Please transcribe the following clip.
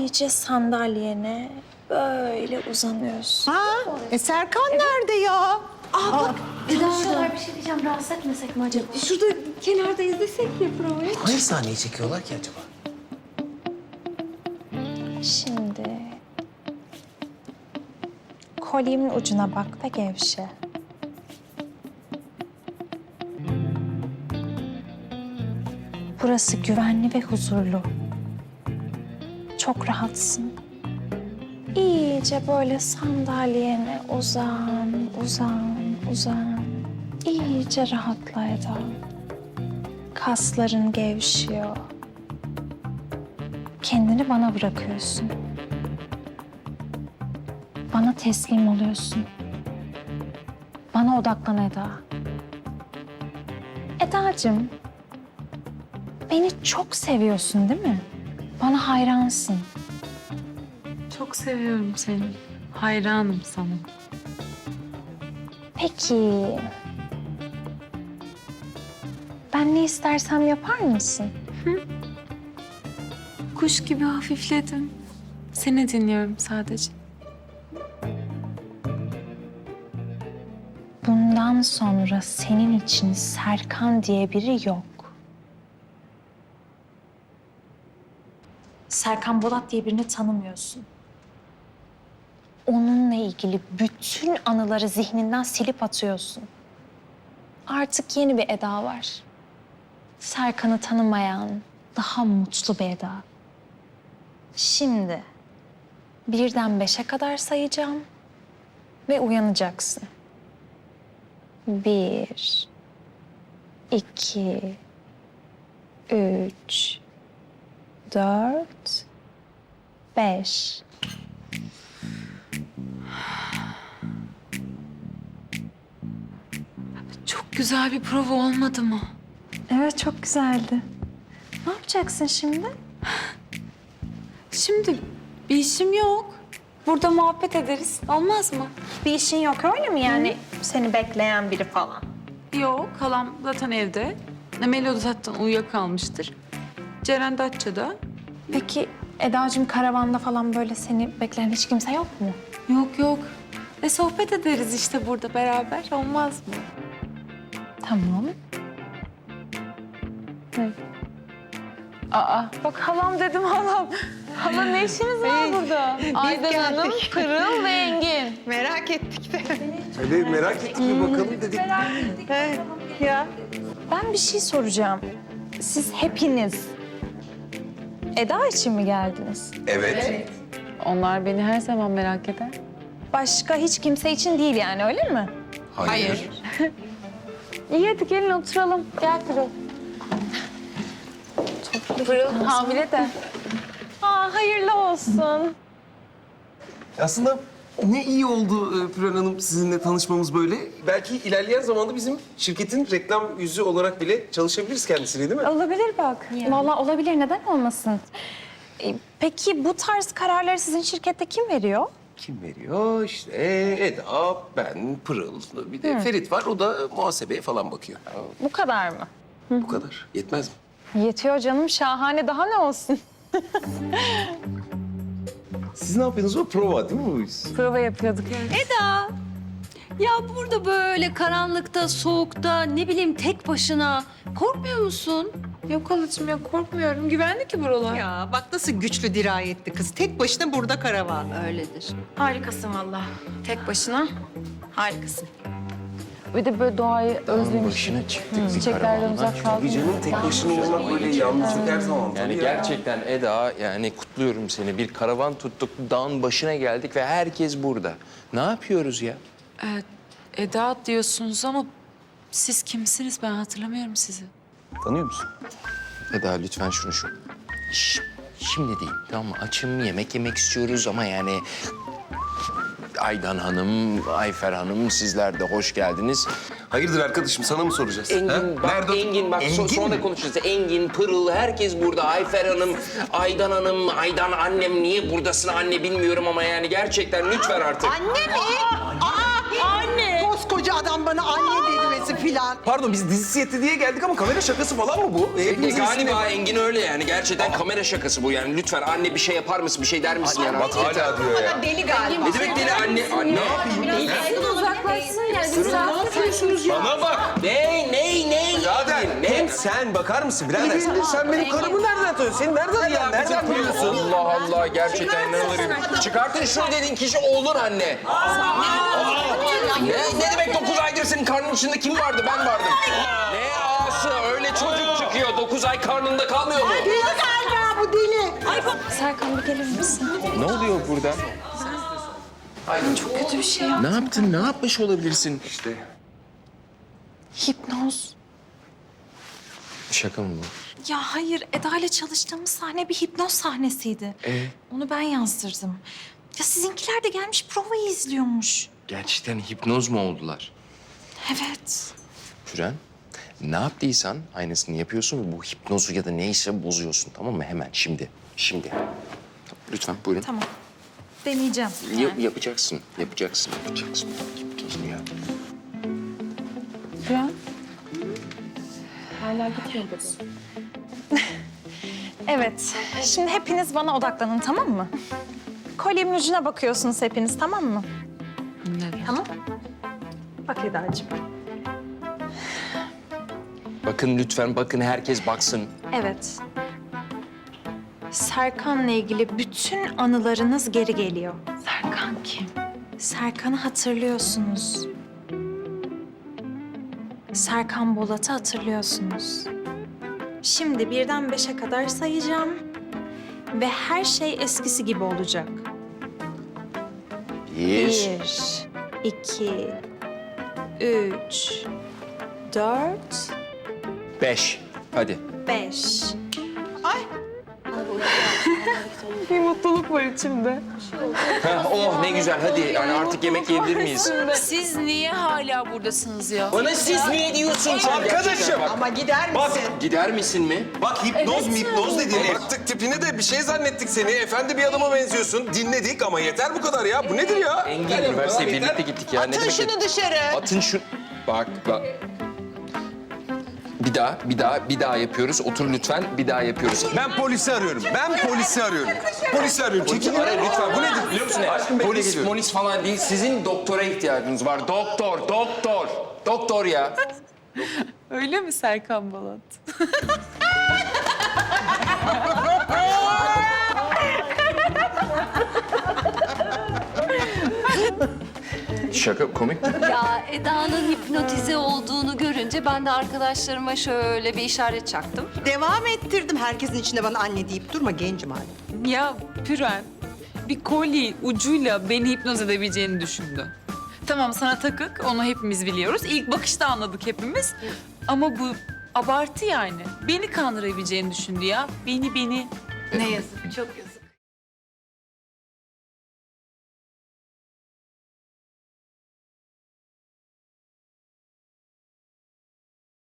iyice sandalyene böyle uzanıyorsun. Ha? E Serkan nerede ya? Konuşuyorlar bir şey diyeceğim. Rahatsız etmesek mi acaba? Şurada kenarda izlesek ya provayı. Hangi sahneyi çekiyorlar ki acaba? Şimdi kolyemin ucuna bak ve gevşe. Burası güvenli ve huzurlu. Çok rahatsın. İyice böyle sandalyene uzan, uzan, uzan. İyice rahatla Eda. Kasların gevşiyor. Kendini bana bırakıyorsun. Bana teslim oluyorsun. Bana odaklan Eda. Edacığım, beni çok seviyorsun değil mi? Bana hayransın. Çok seviyorum seni. Hayranım sana. Peki, ben ne istersem yapar mısın? Kuş gibi hafifledim. Seni dinliyorum sadece. Bundan sonra senin için Serkan diye biri yok. Serkan Bolat diye birini tanımıyorsun. Onunla ilgili bütün anıları zihninden silip atıyorsun. Artık yeni bir Eda var. Serkan'ı tanımayan, daha mutlu bir Eda. Şimdi birden beşe kadar sayacağım ve uyanacaksın. Bir, iki, üç, dört, beş. Çok güzel bir prova olmadı mı? Evet çok güzeldi. Ne yapacaksın şimdi? Şimdi bir işim yok. Burada muhabbet ederiz. Olmaz mı? Bir işin yok öyle mi yani? Seni bekleyen biri falan. Yok. Halam zaten evde. Melo da zaten uyuyakalmıştır. Ceren Datça'da. Peki Eda'cığım karavanda falan böyle seni bekleyen hiç kimse yok mu? Yok yok. E sohbet ederiz işte burada beraber. Olmaz mı? Tamam. Aa bak halam dedim halam. Hala ne işiniz var burada? Aydan Hanım. Pırıl ve Engin. Merak ettik de. Öyle merak ettik bir bakalım dedik. He, ya. Ben bir şey soracağım. Siz hepiniz Eda için mi geldiniz? Evet. Onlar beni her zaman merak eder. Başka hiç kimse için değil yani öyle mi? Hayır. İyi hadi gelin oturalım. Gel Pırıl. Pırıl hamile de. Aa hayırlı olsun. Aslında ne iyi oldu e, Püren Hanım sizinle tanışmamız böyle. Belki ilerleyen zamanda bizim şirketin reklam yüzü olarak bile çalışabiliriz kendisiyle değil mi? Olabilir bak. Vallahi olabilir neden olmasın? Ee, Peki bu tarz kararları sizin şirkette kim veriyor? Kim veriyor? İşte Eda, ben, Pırıl, bir de Ferit var. O da muhasebeye falan bakıyor. Bu kadar mı? Bu kadar. Yetmez mi? Yetiyor canım şahane daha ne olsun? Siz ne yapıyorsunuz? O prova değil mi bu iş? Prova yapıyorduk. Eda. Ya burada böyle karanlıkta, soğukta, ne bileyim tek başına korkmuyor musun? Yok halacığım yok korkmuyorum. Güvenli ki buralar. Ya bak nasıl güçlü dirayetli kız. Tek başına burada karavan. Öyledir. Harikasın vallahi. Tek başına harikasın. Bir de böyle doğayı özlemiş. Başına çıktık bir Çiçeklerden uzak kaldım. canım tek başına olmak böyle yalnızlık her zaman. Yani tabii ya. gerçekten Eda yani kutluyorum seni. Bir karavan tuttuk, dağın başına geldik ve herkes burada. Ne yapıyoruz ya? Ee, Eda diyorsunuz ama siz kimsiniz? Ben hatırlamıyorum sizi. Tanıyor musun? Eda lütfen şunu şu. Şş, şimdi değil tamam mı? Açım yemek yemek istiyoruz ama yani... Aydan Hanım, Ayfer Hanım sizler de hoş geldiniz. Hayırdır arkadaşım sana mı soracağız? Engin Ha? bak, Nerede Engin bak so- Engin sonra mi? konuşacağız. Engin, Pırıl, herkes burada. Ayfer Hanım, Aydan Hanım, Aydan annem niye buradasın anne bilmiyorum ama yani gerçekten lütfen artık. Anne mi? Koskoca adam bana anne demesi filan. Pardon biz dizi seti diye geldik ama kamera şakası falan mı bu? E, E, hepimizin galiba Engin öyle yani. Gerçekten kamera şakası bu yani. Lütfen anne bir şey yapar mısın? Bir şey der misin yani? Bak hala diyor ya. Deli galiba. Ne demek deli anne? Anne. Uzaklaşsın yani. Biz rahatsız Bana bak. Ney ney ney? Birader hem sen bakar mısın birader? Sen, benim karımı nereden tanıyorsun? Seni nereden ya? Nereden biliyorsun? Allah gerçekten inanılır. Çıkartın şunu dediğin kişi oğlun anne. Ne, ne demek dokuz aydır senin karnın içinde kim vardı? Ben vardım. Ne ağası öyle çocuk çıkıyor. Dokuz ay karnında kalmıyor mu? Deli galiba bu deli. Serkan bir gelir misin? Ne oluyor burada? Çok kötü bir şey ya. Ne yaptın? Ne yapmış olabilirsin? İşte Hipnoz. Şaka mı bu? Ya hayır, Eda ile çalıştığımız sahne bir hipnoz sahnesiydi. Ee? Onu ben yazdırdım. Ya sizinkiler de gelmiş provayı izliyormuş. Gerçekten hipnoz mu oldular? Evet. Püren, ne yaptıysan aynısını yapıyorsun ve bu hipnozu ya da neyse bozuyorsun tamam mı? Hemen şimdi, şimdi. Lütfen buyurun. Tamam. Deneyeceğim. Yap- yapacaksın, yapacaksın, yapacaksın. Hipnozunu ya. Evet. Şimdi hepiniz bana odaklanın tamam mı? Kolyemin ucuna bakıyorsunuz hepiniz tamam mı? Tamam. Bak Eda'cığım. Bakın lütfen, bakın herkes baksın. Evet. Serkan'la ilgili bütün anılarınız geri geliyor. Serkan kim? Serkan'ı hatırlıyorsunuz. Serkan Bolat'ı hatırlıyorsunuz. Şimdi birden beşe kadar sayacağım. Ve her şey eskisi gibi olacak. Bir, iki, üç, dört, beş. Hadi. beş. Heh, oh ne güzel hadi. Yani artık yemek yiyebilir miyiz? Siz niye hala buradasınız ya? Bana siz niye diyorsun sen Arkadaşım. bak? Ama gider misin? Gider misin mi? Bak hipnoz mipnoz dediğini. Baktık tipine de bir şey zannettik seni. Efendi bir adama benziyorsun. Dinledik ama yeter bu kadar ya. Bu nedir ya? Engin üniversiteye birlikte gittik ya. ne Atın demek şunu dışarı. Atın şu... Bak bak. Bir daha, bir daha, bir daha yapıyoruz. Otur lütfen, bir daha yapıyoruz. Ben polisi arıyorum. Ben polisi arıyorum. Polisi arıyorum. Çekilin lütfen. Bu nedir? Biliyor musun ne? Polis, polis falan değil. Sizin doktora ihtiyacınız var. Doktor, doktor. Doktor ya. Öyle mi Serkan Balat? Şaka komik mi? Ya Eda'nın hipnotize olduğunu görünce ben de arkadaşlarıma şöyle bir işaret çaktım. Devam ettirdim. Herkesin içinde bana anne deyip durma gencim hala. Ya Püren, bir kolye ucuyla beni hipnoz edebileceğini düşündü. Tamam sana takık, onu hepimiz biliyoruz. İlk bakışta anladık hepimiz. Ama bu abartı yani. Beni kandırabileceğini düşündü ya. Beni, beni. Ne yazık çok yazık.